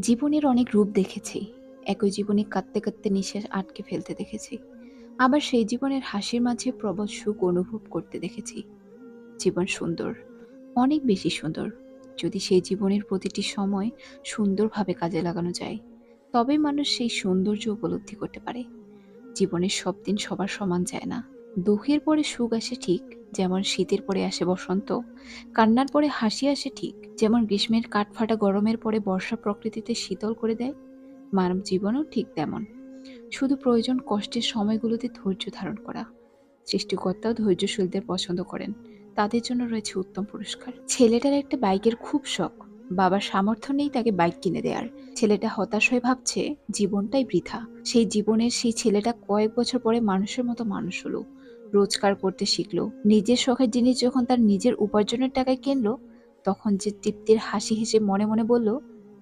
জীবনের অনেক রূপ দেখেছি। একই জীবনে কাঁদতে কাঁদতে নিঃশ্বাস আটকে ফেলতে দেখেছি। আবার সেই জীবনের হাসির মাঝে প্রবল সুখ অনুভব করতে দেখেছি। জীবন সুন্দর, অনেক বেশি সুন্দর। যদি সেই জীবনের প্রতিটি সময় সুন্দরভাবে কাজে লাগানো যায় তবেই মানুষ সেই সৌন্দর্য উপলব্ধি করতে পারে। জীবনের সব দিন সবার সমান যায় না। দুঃখের পরে সুখ আসে ঠিক, যেমন শীতের পরে আসে বসন্ত, কান্নার পরে হাসি আসে ঠিক। যেমন গ্রীষ্মের কাঠফাটা গরমের পরে বর্ষা প্রকৃতিতে শীতল করে দেয়, মানব জীবনও ঠিক তেমন। শুধু প্রয়োজন কষ্টের সময়গুলোতে ধৈর্য ধারণ করা। সৃষ্টিকর্তাও ধৈর্যশীলদের পছন্দ করেন। তাদের জন্য রয়েছে উত্তম পুরস্কার। ছেলেটার একটা বাইকের খুব শখ। বাবার সামর্থ্য নেই তাকে বাইক কিনে দেয়ার। ছেলেটা হতাশ হয়ে ভাবছে, জীবনটাই বৃথা। সেই জীবনের সেই ছেলেটা কয়েক বছর পরে মানুষের মতো মানুষ হলো। রোজগার করতে শিখলো। নিজের শখের জিনিস যখন তার নিজের উপার্জনের টাকায় কিনলো তখন যে তৃপ্তির হাসি হেসে মনে মনে বলল,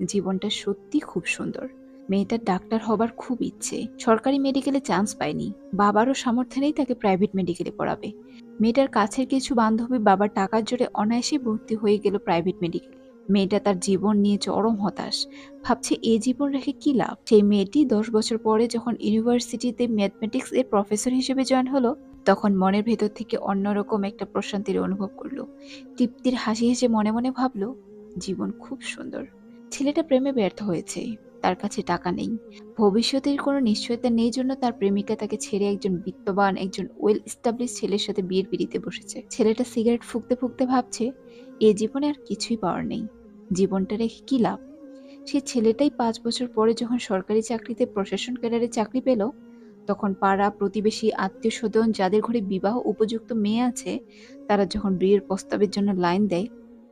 জীবনটা সত্যি খুব সুন্দর। মেয়েটার ডাক্তার হবার খুব ইচ্ছে। সরকারি মেডিকেলে চান্স পায়নি। বাবারও সামর্থ্য নেই তাকে প্রাইভেট মেডিকেলে পড়াবে। মেয়েটার কাছের কিছু বান্ধবী বাবার টাকার জোরে অনায়াসে ভর্তি হয়ে গেল প্রাইভেট মেডিকেলে। মেয়েটা তার জীবন নিয়ে চরম হতাশ। ভাবছে এ জীবন রেখে কি লাভ? সেই মেয়েটি দশ বছর পরে যখন ইউনিভার্সিটিতে ম্যাথমেটিক্স এর প্রফেসর হিসেবে জয়েন হলো তখন মনের ভেতর থেকে অন্যরকম একটা প্রশান্তির অনুভব করল। তৃপ্তির হাসি হেসে মনে মনে ভাবলো, জীবন খুব সুন্দর। ছেলেটা প্রেমে ব্যর্থ হয়েছে, তার কাছে টাকা নেই। ভবিষ্যতের কোনো নিশ্চয়তা নেই জন্য তার প্রেমিকা তাকে ছেড়ে একজন বিত্তবান, একজন ওয়েল স্টাবলিশ ছেলের সাথে বিয়ের পিড়িতে বসেছে। ছেলেটা সিগারেট ফুঁকতে ফুঁকতে ভাবছে, এ জীবনে আর কিছুই পাওয়ার নেই। জীবনটা রেখে কি লাভ? সে ছেলেটাই পাঁচ বছর পরে যখন সরকারি চাকরিতে প্রশাসন ক্যাডারে চাকরি পেল তখন পাড়া, প্রতিবেশী আত্মীয় স্বজন যাদের ঘরে বিবাহ উপযুক্ত মেয়ে আছে, তারা যখন বিয়ের প্রস্তাবের জন্য লাইন দেয়,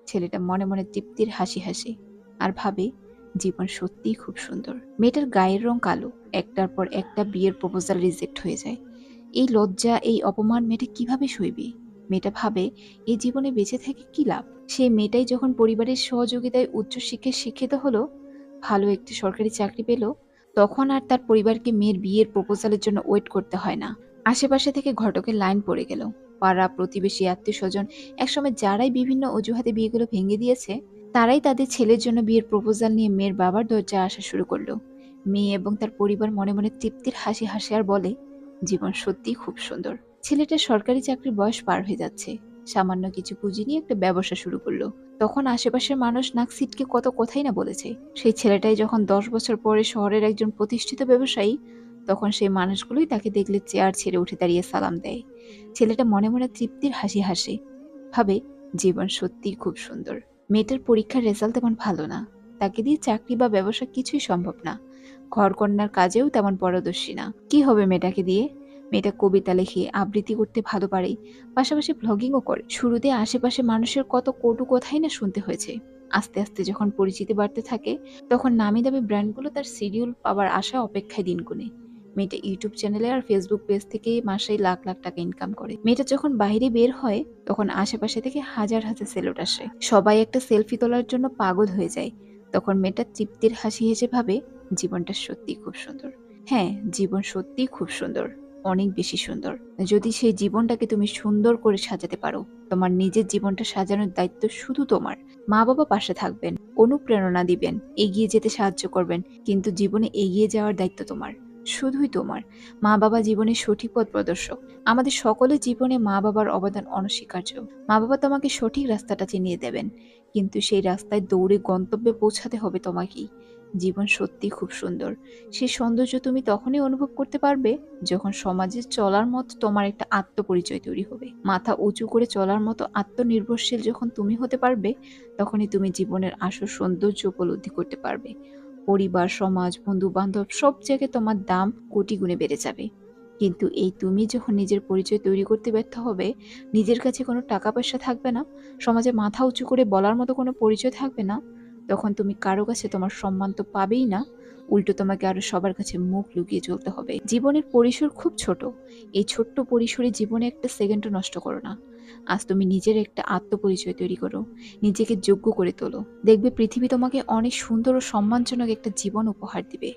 ছেলেটা মনে মনে তৃপ্তির হাসি হাসি আর ভাবে, জীবন সত্যিই খুব সুন্দর। মেয়েটার গায়ের রং কালো, একটার পর একটা বিয়ের প্রপোজাল রিজেক্ট হয়ে যায়। এই লজ্জা, এই অপমান মেয়েটা কীভাবে সইবে? মেয়েটা ভাবে এই জীবনে বেঁচে থেকে কি লাভ? সেই মেয়েটাই যখন পরিবারের সহযোগিতায় উচ্চশিক্ষায় শিক্ষিত হলো, ভালো একটি সরকারি চাকরি পেল তখন আর তার পরিবারকে মেয়ের বিয়ের প্রপোজালের জন্য ওয়েট করতে হয় না। আশেপাশে থেকে ঘটকের লাইন পড়ে গেল। পাড়া, প্রতিবেশী আত্মীয় স্বজন একসময় যারাই বিভিন্ন অজুহাতে বিয়েগুলো ভেঙে দিয়েছে, তারাই তাদের ছেলের জন্য বিয়ের প্রপোজাল নিয়ে মেয়ের বাবার দরজায় আসা শুরু করল। মেয়ে এবং তার পরিবার মনে মনে তৃপ্তির হাসি হাসি আর বলে, জীবন সত্যিই খুব সুন্দর। ছেলেটা সরকারি চাকরির বয়স পার হয়ে যাচ্ছে। সামান্য কিছু পুঁজি নিয়ে একটা ব্যবসা শুরু করল। তখন আশেপাশের মানুষ নাক সিটকে কত কথাই না বলেছে। সেই ছেলেটাই যখন দশ বছর পরে শহরের একজন প্রতিষ্ঠিত ব্যবসায়ী, তখন সেই মানুষগুলোই তাকে দেখলে চেয়ার ছেড়ে উঠে দাঁড়িয়ে সালাম দেয়। ছেলেটা মনে মনে তৃপ্তির হাসি হাসে। ভাবে, জীবন সত্যিই খুব সুন্দর। মেয়েটার পরীক্ষার রেজাল্ট তেমন ভালো না। তাকে দিয়ে চাকরি বা ব্যবসা কিছুই সম্ভব না। ঘরকন্যার কাজেও তেমন পারদর্শী না। কি হবে মেয়েটাকে দিয়ে? মেয়েটা কবিতা লেখে, আবৃত্তি করতে ভালো পারে পাশাপাশি ব্লগিংও করে। শুরুতে আশেপাশে মানুষের কত কটু কথাই না শুনতে হয়েছে। আস্তে আস্তে যখন পরিচিতি বাড়তে থাকে, তখন নামি দামি ব্র্যান্ডগুলো তার সিরিয়াল পাওয়ার আশা অপেক্ষায় দিন গুনে। মেয়েটা ইউটিউব চ্যানেলে আর ফেসবুক পেজ থেকে মাসেই লাখ লাখ টাকা ইনকাম করে। মেয়েটা যখন বাইরে বের হয়, তখন আশেপাশে থেকে হাজার হাজার সেলুট আসে। সবাই একটা সেলফি তোলার জন্য পাগল হয়ে যায়। তখন মেয়েটা তৃপ্তির হাসি হেসে ভাবে, জীবনটা সত্যি খুব সুন্দর। হ্যাঁ জীবন সত্যি খুব সুন্দর। অনেক বেশি সুন্দর। যদি সেই জীবনটাকে তুমি সুন্দর করে সাজাতে পারো, তোমার নিজের জীবনটা সাজানোর দায়িত্ব শুধু তোমার। মা বাবা পাশে থাকবেন, অনুপ্রেরণা দিবেন, এগিয়ে যেতে সাহায্য করবেন, কিন্তু জীবনে এগিয়ে যাওয়ার দায়িত্ব তোমার, শুধুই তোমার। মা বাবা জীবনের সঠিক পথ প্রদর্শক। আমাদের সকলের জীবনে মা বাবার অবদান অনস্বীকার্য। মা বাবা তোমাকে সঠিক রাস্তাটা চিনিয়ে দেবেন, কিন্তু সেই রাস্তায় দৌড়ে গন্তব্যে পৌঁছাতে হবে তোমাকেই। জীবন সত্যি খুব সুন্দর। সেই সৌন্দর্য তুমি তখনই অনুভব করতে পারবে যখন সমাজে চলার মতো তোমার একটা আত্মপরিচয় তৈরি হবে। মাথা উঁচু করে চলার মতো আত্মনির্ভরশীল যখন তুমি হতে পারবে, তখনই তুমি জীবনের আসল সৌন্দর্য উপলব্ধি করতে পারবে। পরিবার, সমাজ বন্ধু বান্ধব সব জায়গায় তোমার দাম কোটি গুণে বেড়ে যাবে। কিন্তু এই তুমি যখন নিজের পরিচয় তৈরি করতে ব্যর্থ হবে, নিজের কাছে কোনো টাকা পয়সা থাকবে না, সমাজে মাথা উঁচু করে বলার মতো কোনো পরিচয় থাকবে না তখন তুমি কারও কাছে তোমার সম্মান তো পাবেই না, উল্টো তোমাকে আরও সবার কাছে মুখ লুকিয়ে চলতে হবে। জীবনের পরিসর খুব ছোট, এই ছোট্ট পরিসরে জীবনে একটা সেকেন্ডও নষ্ট করো না। আজ তুমি নিজের একটা আত্মপরিচয় তৈরি করো, নিজেকে যোগ্য করে তোলো। দেখবে পৃথিবী তোমাকে অনেক সুন্দর ও সম্মানজনক একটা জীবন উপহার দিবে।